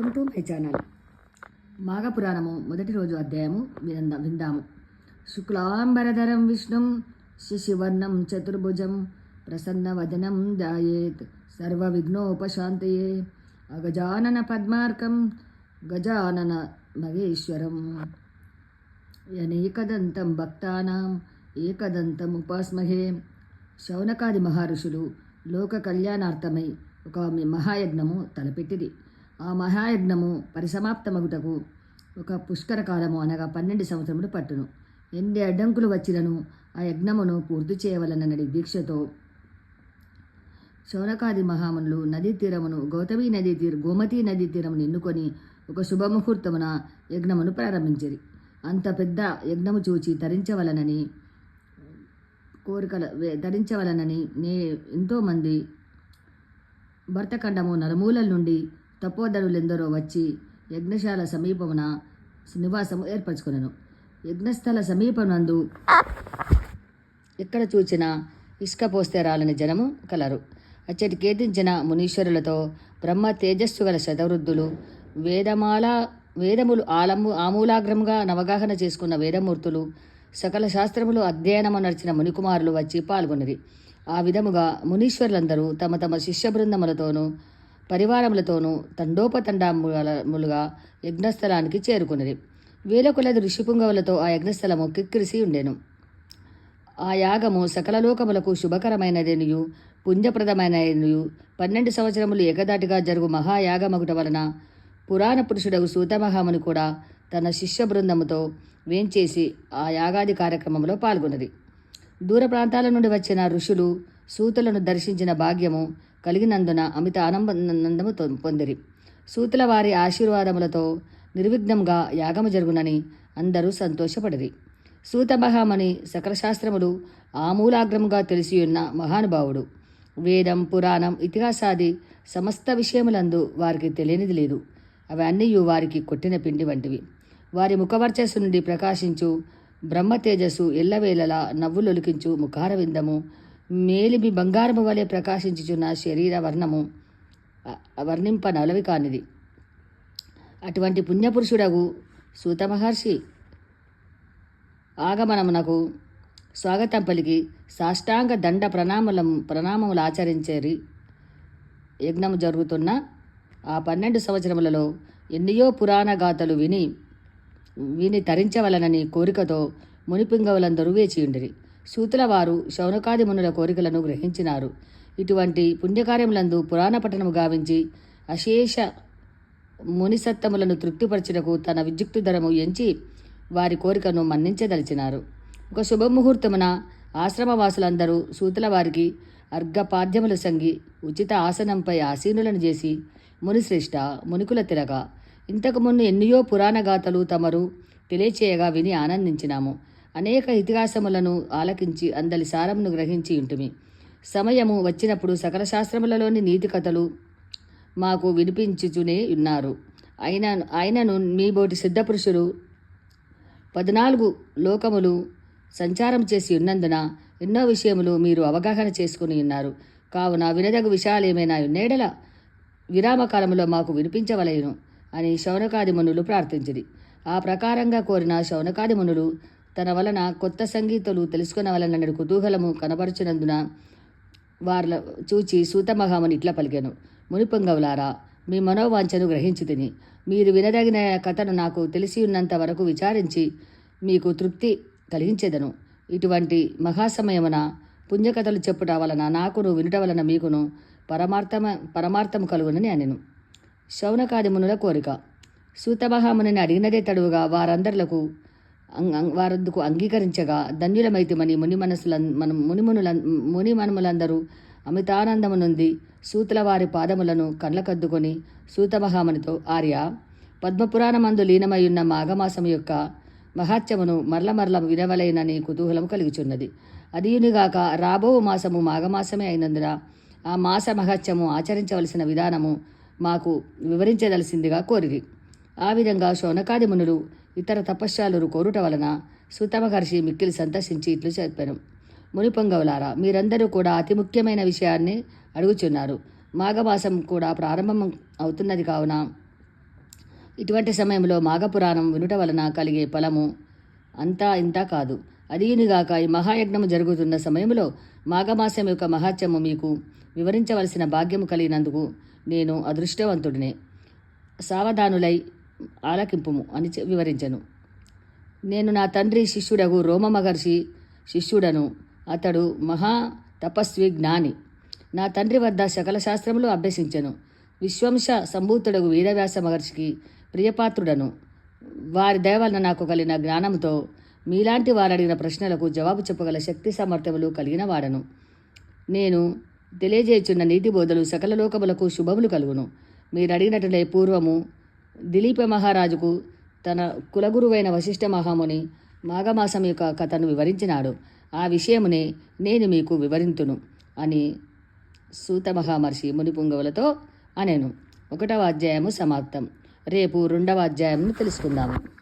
Welcome to my channel. మాఘపురాణము మొదటి రోజు అధ్యాయము వినంద విందాము. శుక్లాంబరధరం విష్ణుం శిశివర్ణం చతుర్భుజం ప్రసన్నవదనం దాయేత్ సర్వ విఘ్నోపశాంతయే అగజానన పద్మార్కం గజానన మహేశ్వరం. యనేకదంతం భక్తానాం ఏకదంతం ఉపాస్మహే శౌనకాది మహర్షులు లోక కళ్యాణార్థమై ఒక మహాయజ్ఞము తలపెట్టిది ఆ మహాయజ్ఞము పరిసమాప్తమగుటకు ఒక పుష్కర కాలము అనగా పన్నెండు సంవత్సరములు పట్టును. ఎన్ని అడ్డంకులు వచ్చినను ఆ యజ్ఞమును పూర్తి చేయవలనని దీక్షతో శౌనకాది మహామునులు నదీ తీరమును గౌతమి నదీ తీర గోమతి నదీ తీరమును ఎన్నుకొని ఒక శుభముహూర్తమున యజ్ఞమును ప్రారంభించిరి. అంత పెద్ద యజ్ఞము చూచి తరించవలనని కోరికల ధరించవలనని నే ఎంతోమంది భర్తఖండము నలుమూలల నుండి తపోధనులెందరో వచ్చి యజ్ఞశాల సమీపమున నివాసము ఏర్పరచుకున్నాను యజ్ఞస్థల సమీపనందు ఎక్కడ చూచినా ఇసుక పోస్తే రాలని జనము కలరు. అచ్చటి కేతించిన మునీశ్వరులతో బ్రహ్మ తేజస్సు గల శతవృద్ధులు వేదమాల వేదములు ఆలము ఆమూలాగ్రముగా నవగాహన చేసుకున్న వేదమూర్తులు సకల శాస్త్రములు అధ్యయనము నడిచిన మునికుమారులు వచ్చి పాల్గొన్నది ఆ విధముగా మునీశ్వరులందరూ తమ తమ శిష్య బృందములతోనూ పరివారములతోనూ తండోపతండాములుగా యజ్ఞస్థలానికి చేరుకున్నది వేల కొలది ఋషిపుంగవులతో ఆ యజ్ఞస్థలము కిక్కిరిసి ఉండెను. ఆ యాగము సకల లోకములకు శుభకరమైనదనియు పుణ్యప్రదమైనదనియు పన్నెండు సంవత్సరములు ఏకదాటిగా జరుగు మహాయాగమగుట వలన పురాణ పురుషుడగు సూతమహాముని కూడా తన శిష్య బృందముతో వేంచేసి ఆ యాగాది కార్యక్రమంలో పాల్గొన్నది దూర ప్రాంతాల నుండి వచ్చిన ఋషులు సూతులను దర్శించిన భాగ్యము కలిగినందున అమిత ఆనందము పొందిరి. సూతుల వారి ఆశీర్వాదములతో నిర్విఘ్నంగా యాగము జరుగునని అందరూ సంతోషపడిరి. సూత మహామణి శాస్త్రములు ఆమూలాగ్రముగా తెలిసియున్న మహానుభావుడు. వేదం పురాణం ఇతిహాసాది సమస్త విషయములందు వారికి తెలియనిది లేదు. అవన్నీ వారికి కొట్టిన పిండి వంటివి. వారి ముఖవర్చస్సు నుండి ప్రకాశించు బ్రహ్మ తేజస్సు ఎల్లవేళలా నవ్వులొలికించు ముఖారవిందము మేలిమి బంగారము వలె ప్రకాశించుచున్న శరీర వర్ణము వర్ణింప నలవి కానిది. అటువంటి పుణ్యపురుషుడగు సూత మహర్షి ఆగమనమునకు స్వాగతం పలికి సాష్టాంగ దండ ప్రణామలం ప్రణామములు ఆచరించేరి యజ్ఞము జరుగుతున్న ఆ పన్నెండు సంవత్సరములలో ఎన్నయో పురాణ గాథలు విని విని తరించవలనని కోరికతో మునిపింగవులందరూ వేచియుండిరి. సూతుల వారు శౌనకాది మునుల కోరికలను గ్రహించినారు. ఇటువంటి పుణ్యకార్యములందు పురాణ పఠనము గావించి అశేష మునిసత్తములను తృప్తిపరచుటకు తన విద్యుక్తు ధరము ఎంచి వారి కోరికను మన్నించదలిచినారు. ఒక శుభముహూర్తమున ఆశ్రమవాసులందరూ సూతుల వారికి అర్ఘపాద్యములు సంగి ఉచిత ఆసనంపై ఆసీనులను చేసి మునిశ్రేష్ట మునికుల తిరగ. ఇంతకుముందు ఎన్నయో పురాణ గాథలు తమరు తెలియచేయగా విని ఆనందించినాము. అనేక ఇతిహాసములను ఆలకించి అందలి సారమును గ్రహించి ఉంటుమి. సమయము వచ్చినప్పుడు సకల శాస్త్రములలోని నీతి కథలు మాకు వినిపించుచునే ఉన్నారు. అయిన ఆయనను మీబోటి సిద్ధపురుషులు పద్నాలుగు లోకములు సంచారం చేసి ఉన్నందున ఎన్నో విషయములు మీరు అవగాహన చేసుకుని ఉన్నారు. కావున వినదగు విషయాలు ఏమైనా నేడల విరామకాలంలో మాకు వినిపించవలయను అని శౌనకాది మునులు ప్రార్థించింది ఆ ప్రకారంగా కోరిన శౌనకాది మునులు తన వలన కొత్త సంగీతులు తెలుసుకునవలనని కుతూహలము కనబరుచినందున వార్ల చూచి సూతమహాముని ఇట్లా పలికాను. మునిపొంగవులారా మీ మనోవాంఛను గ్రహించి తిని మీరు వినదగిన కథను నాకు తెలిసి ఉన్నంత వరకు విచారించి మీకు తృప్తి కలిగించేదను. ఇటువంటి మహాసమయమున పుణ్యకథలు చెప్పుట వలన నాకును వినుట వలన మీకును పరమార్థమ పరమార్థము కలుగునని అనెను. శౌనకాది మునుల కోరిక. సూతమహామునిని అడిగినదే తడువుగా వారందరులకు వారందుకు అంగీకరించగా ధన్యులమైతిమని ముని మనసుల మన మునిమునుల మునిమనుములందరూ అమితానందము నుండి సూతుల వారి పాదములను కళ్ళకద్దుకొని సూతమహామునితో ఆర్య పద్మపురాణమందు లీనమయ్యున్న మాఘమాసము యొక్క మహాత్యమును మరల మరల వినవలైనని కుతూహలం కలుగుచున్నది. అదియునిగాక రాబో మాసము మాఘమాసమే అయినందున ఆ మాస మహత్యము ఆచరించవలసిన విధానము మాకు వివరించదలసిందిగా కోరిది ఆ విధంగా శౌనకాది మునులు ఇతర తపశ్శాలురు కోరుట వలన సుతమహర్షి మిక్కిలి సంతసించి ఇట్లు చెప్పాను. మునిపొంగవులారా మీరందరూ కూడా అతి ముఖ్యమైన విషయాన్ని అడుగుచున్నారు. మాఘమాసం కూడా ప్రారంభం అవుతున్నది కావున ఇటువంటి సమయంలో మాఘపురాణం వినుట వలన కలిగే ఫలము అంతా ఇంత కాదు. అదీనిగాక ఈ మహాయజ్ఞము జరుగుతున్న సమయంలో మాఘమాసం యొక్క మహాత్యము మీకు వివరించవలసిన భాగ్యము కలిగినందుకు నేను అదృష్టవంతుడినే. సావధానులై ఆలకింపుము అని వివరించను. నేను నా తండ్రి శిష్యుడగు రోమ మహర్షి శిష్యుడను. అతడు మహా తపస్వి జ్ఞాని. నా తండ్రి వద్ద సకల శాస్త్రములు అభ్యసించెను. విశ్వంశ సంభూతుడగు వీరవ్యాస మహర్షికి ప్రియపాత్రుడను. వారి దయవలన నాకు కలిగిన జ్ఞానంతో మీలాంటి వారు అడిగిన ప్రశ్నలకు జవాబు చెప్పగల శక్తి సామర్థ్యములు కలిగిన వాడను. నేను తెలియజేయుచున్న నీతి బోధలు సకల లోకములకు శుభములు కలుగును. మీరు అడిగినట్లే పూర్వము దిలీప మహారాజుకు తన కులగురువైన వశిష్ఠ మహాముని మాఘమాసం యొక్క కథను వివరించినాడు. ఆ విషయమునే నేను మీకు వివరింతును అని సూత మహామర్షి మునిపుంగవులతో అనేను. ఒకటవ అధ్యాయము సమాప్తం. రేపు రెండవ అధ్యాయంను తెలుసుకుందాము.